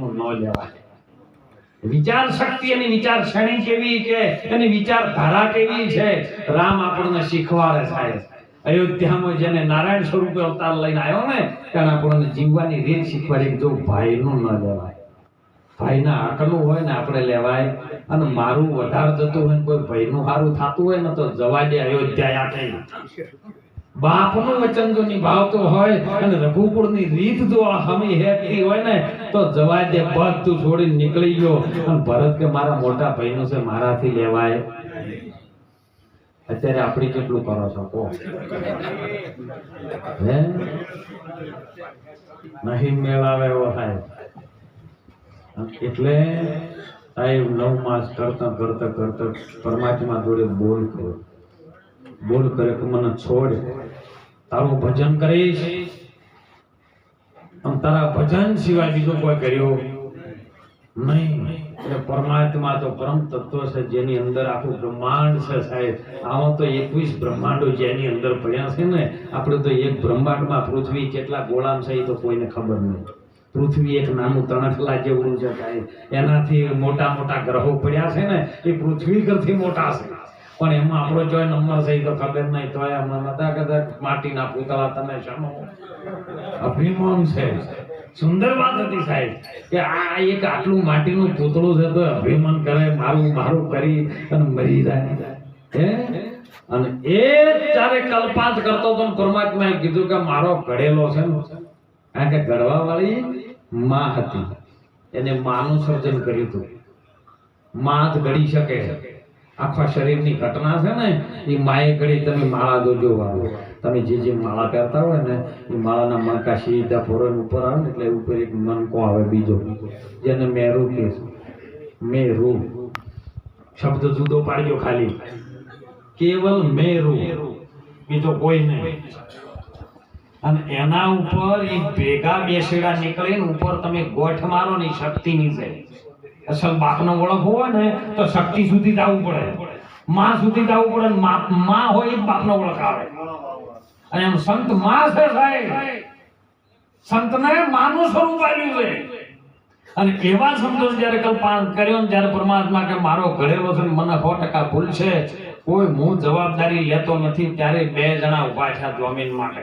ભાઈનું ન લેવાય. વિચાર શક્તિ અને વિચાર શ્રેણી કેવી છે એની વિચાર ધારા કેવી છે? રામ આપણને શીખવાડે સાહેબ. અયોધ્યામાં જેને નારાયણ સ્વરૂપે અવતાર લઈને આવ્યો ને તેને આપણને જીવવાની રીત શીખવાડી જો ભાઈનું ન લેવાય. ભાઈના આકલું હોય ને આપણે લેવાય. અને મારું વધારે જતું હોય ને કોઈ ભાઈનું સારું થતું હોય ને તો જવા દે અયોધ્યા આ બાપનું વચન જો નિભાવતો હોય અને રઘુકુળની રીત જો હમી હેઠી હોય ને, તો જવા દે બધું છોડીને નીકળી ગયો. અને ભરત કે, મારા મોટા ભાઈનો છે, મારાથી લેવાય. અત્યારે આપણી કેટલું કરો છો, કહો. હે? નહીં મેળાવે એવો થાય. એટલે સાહેબ, નવ માસ કરતા કરતા કરતા પરમાત્મા જોડે બોલ કર્યો. બોલ કરે કે મને છોડ. તારું ભજન કરીશ. તારા ભજન સિવાય બીજો કોઈ કર્યો નહીં. એટલે પરમાત્મા તો પરમ તત્વ છે જેની અંદર આખું બ્રહ્માંડ છે સાહેબ. આવો તો એકવીસ બ્રહ્માંડો જેની અંદર પડ્યા છે ને, આપણે તો એક બ્રહ્માંડમાં પૃથ્વી કેટલા ગોળામ છે એ તો કોઈને ખબર નહીં. પૃથ્વી એક નાનું તણખલા જેવું છે સાહેબ. એનાથી મોટા મોટા ગ્રહો પડ્યા છે ને, એ પૃથ્વી કરથી મોટા છે. પણ એમાં આપણો જોય નંબર થઈ તો ખબર નહીં તો હમણાં નતા કદાચ માટીના પૂતળા તમે શમો અભિમાન છે. સુંદર વાત હતી સાહેબ, કે આ એક આટલું માટીનું પૂતળું છે તો અભિમાન કરે, મારું મારું કરી અને મરી જાય. હે? અને એ જ્યારે કલ્પાત કરતો તો પરમાત્માએ કીધું કે મારો ઘડેલો છે. કારણ કે ઘડવા વાળી માં હતી. એને માનું સર્જન કર્યું હતું. માં જ ઘડી શકે છે. આખા શરીરની ઘટના છે ને, એ માએ ઘડી તમે માળા જોજો વાળો તમે જે જે માળા પહેરતા હોય ને, એ માળાના મણકા સીધા ફોરન ઉપર આવે ને, એટલે ઉપર એક મણકો આવે બીજો. જેને મેરુ કે મેરુ. શબ્દ જુદો પાડ્યો ખાલી. કેવલ મેરુ. બીજો કોઈ નહીં. અને એના ઉપર એક ભેગા બેસેડા નીકળીને ઉપર તમે ગોઠ મારો ને શક્તિની છે અસલ બાપનો ઓળખવો હોય ને તો શક્તિ સુધી જવું પડે. માં સુધી જવું પડે ને મા- હોય એ બાપનો ઓળખ આવે. અને એમ સંતમાં છે સાહેબ. સંતને માનું સ્વરૂપ આવ્યું છે. અને એવા સંતોષ જ્યારે કલ્પના કર્યો ને જ્યારે પરમાત્મા કે મારો ઘડેલો છે મને સો ટકા ભૂલ છે, કોઈ હું જવાબદારી લેતો નથી, ત્યારે બે જણા ઊભા થયા જમીન માટે.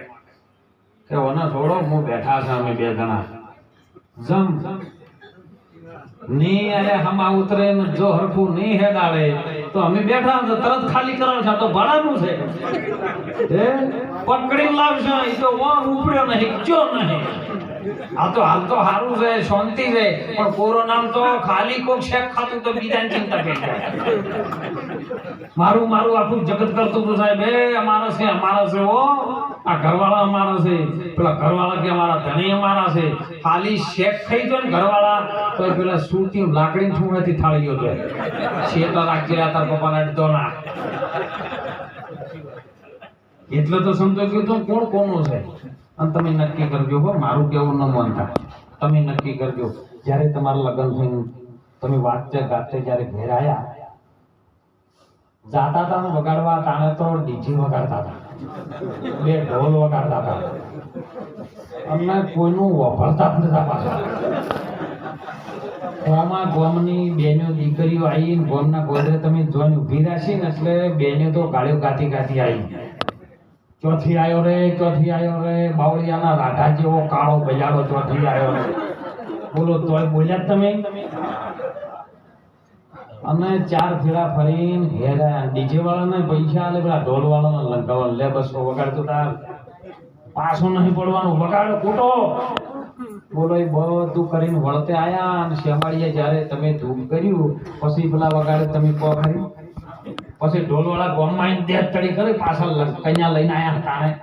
કે ઓને થોડો હું બેઠા છે અમે બે જણા. જમ. ની અરે હમા ઉતરે ને જો હરખું નહીં હેડાડે તો અમે બેઠા તો તરત ખાલી કરાવ છે તો ભાડાનું છે. હે? પકડી લાવશે એ તો વાં ઉપડ્યો નહીં, ક્યો નહીં. આ તો હાલ તો સારું છે, શાંતિ છે, પણ કોરોના તો ખાલી કોક શેક ખાતું તો બીજાની ચિંતા થઈ મારું મારું આખું જગત કરતું હતું સાહેબ, એ અમારા છે અમારા છે ઓ આ ઘરવાળા અમારા છે. પેલા ઘરવાળા કે અમારા ધણી અમારા છે. ખાલી શેક થઈ ગયો ને ઘરવાળા તો પેલા સુરતી લાકડી ઠુંગાથી થાળીઓ તો. શેતા રાખી રહ્યા તાર પપ્પાને અડધો ના. એટલે તો સમજો કે તો કોણ કોનો છે? અને તમે નક્કી કરજો હો, મારું કેવું ન માનતા. તમે નક્કી કરજો. જ્યારે તમારા લગ્ન થઈને તમે વાંચતે ગાતે જ્યારે ઘેર આવ્યા જાતા હતા વગાડવા, તાણે તો ડીજી વગાડતા હતા. બે ઢોલ વગાડતા હતા અમને કોઈનું વફળતા જ નતા પાછા. ગોમાં ગોમની બેનો દીકરીઓ આવી ગોમના ગોદરે તમે જોઈને ઊભી રાખી ને એટલે બેનો તો ગાળ્યો ગાતી ગાતી આવી. ચોથી આવ્યો રે, ચોથી આવ્યો રે, બાવળિયાના રાધા જેવો કાળો બજારો ચોથી આવ્યો રે. બોલો, તોય બોલ્યા તમે? અને ચાર ફેરા ફરીને હેરા ડીજે વાળાને પૈસા આલે, પેલા ઢોલ વાળાને લંકાવા લે બસો વગાડતો તાર. પાછું નહીં પડવાનું, વગાડો ખોટો બોલો, એ બધું કરીને વળતે આયા અને શેમાડીએ જ્યારે તમે ધૂમ કર્યું, પછી પેલા વગાડે તમે કો ખરી. પછી ઢોલ વાળા ગોમમાં દેહ ચડી કરી પાછળ કન્યા લઈને આયા તાણે.